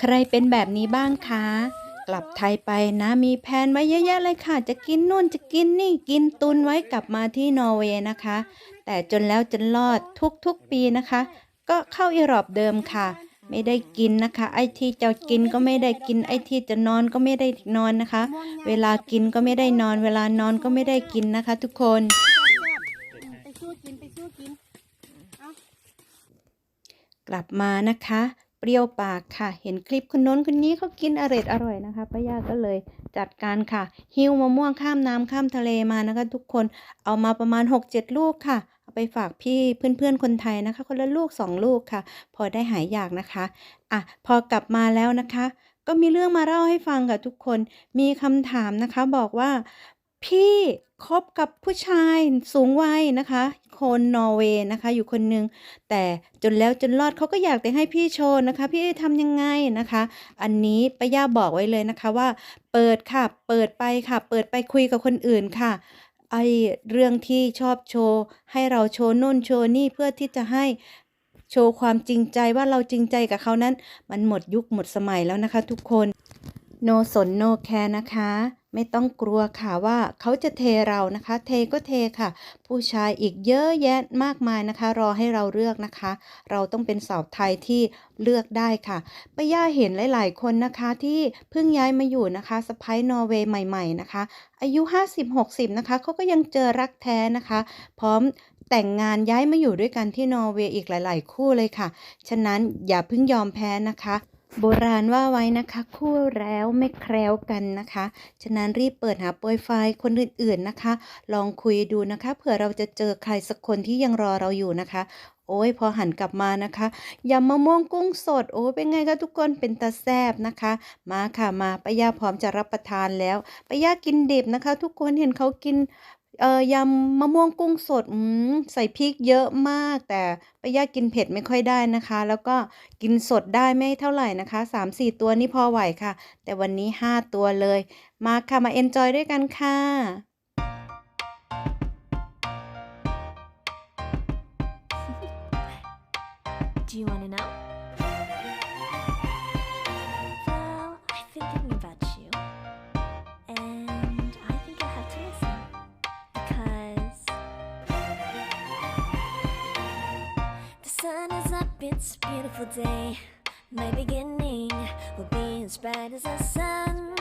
ใครเป็นแบบนี้บ้างคะ กลับไทยไปนะมีแผนไว้เยอะแยะเลยค่ะ จะกินนู่นจะกินนี่กินตุนไว้กลับมาที่นอร์เวย์นะคะ แต่จนแล้วจนรอดทุกๆปีนะคะ ก็เข้าอีรอบเดิมค่ะ ไม่ได้กินนะคะ ไอ้ที่จะกินก็ไม่ได้กินไอ้ที่จะนอนก็ไม่ได้นอนนะคะ เวลากินก็ไม่ได้นอน เวลานอนก็ไม่ได้กินนะคะ ทุกคนกลับมานะคะ เปรี้ยวปากค่ะ เห็นคลิปคนโน้นคนนี้เขากินอร่อยอร่อยนะคะป้าย่าก็เลยจัดการค่ะ หิ้วมะม่วงข้ามน้ำข้ามทะเลมานะคะ ทุกคนเอามาประมาณ 6-7 ลูกค่ะเอาไปฝากพี่เพื่อนๆคนไทยนะคะ คนละลูก 2 ลูกค่ะ พอได้หายอยากนะคะอะพอกลับมาแล้วนะคะ ก็มีเรื่องมาเล่าให้ฟังค่ะทุกคนมีคำถามนะคะบอกว่าพี่คบกับผู้ชายสูงวัยนะคะ คนนอร์เวย์นะคะ อยู่คนหนึ่งแต่จนแล้วจนรอดเขาก็อยากจะให้พี่โชว์นะคะ พี่ทำยังไงนะคะ อันนี้ป้าย่าบอกไว้เลยนะคะว่า เปิดค่ะ เปิดไปค่ะ เปิดไปคุยกับคนอื่นค่ะไอเรื่องที่ชอบโชว์ ให้เราโชว์นู่นโชว์นี่เพื่อที่จะให้โชว์ความจริงใจว่าเราจริงใจกับเขานั้น มันหมดยุคหมดสมัยแล้วนะคะทุกคน โนสนโนแคร์นะคะ ไม่ต้องกลัวค่ะว่าเขาจะเทเรานะคะ เทก็เทค่ะ ผู้ชายอีกเยอะแยะมากมายนะคะ รอให้เราเลือกนะคะ เราต้องเป็นสาวไทยที่เลือกได้ค่ะป้าย่าเห็นหลาย ๆ คนนะคะที่เพิ่งย้ายมาอยู่นะคะสไปนอร์เวย์ใหม่ ๆ นะคะ อายุ 50-60 นะคะเขาก็ยังเจอรักแท้นะคะ พร้อมแต่งงานย้ายมาอยู่ด้วยกันที่นอร์เวย์อีกหลาย ๆ คู่เลยค่ะ ฉะนั้นอย่าเพิ่งยอมแพ้นะคะ โบราณว่าไว้นะคะ คู่แล้วไม่แคล้วกันนะคะ ฉะนั้นรีบเปิดหาโปรไฟล์คนอื่นๆนะคะ ลองคุยดูนะคะ เผื่อเราจะเจอใครสักคนที่ยังรอเราอยู่นะคะ โอ้ยพอหันกลับมานะคะยำมะม่วงกุ้งสด โอ้ยเป็นไงคะทุกคนเป็นตาแซบนะคะ มาค่ะมาป้าย่าพร้อมจะรับประทานแล้วป้าย่ากินดิบนะคะ ทุกคนเห็นเขากิน เอ่อ ยำมะม่วงกุ้งสด อืม ใส่พริกเยอะมาก แต่ป้าย่ากินเผ็ดไม่ค่อยได้นะคะ แล้วก็กินสดได้ไม่เท่าไหร่นะคะสามสี่ตัวนี่พอไหวค่ะ แต่วันนี้ห้าตัวเลย มาค่ะ มาเอนจอยด้วยกันค่ะ Do you want to know? Up, it's a beautiful day. My beginning will be as bright as the sun.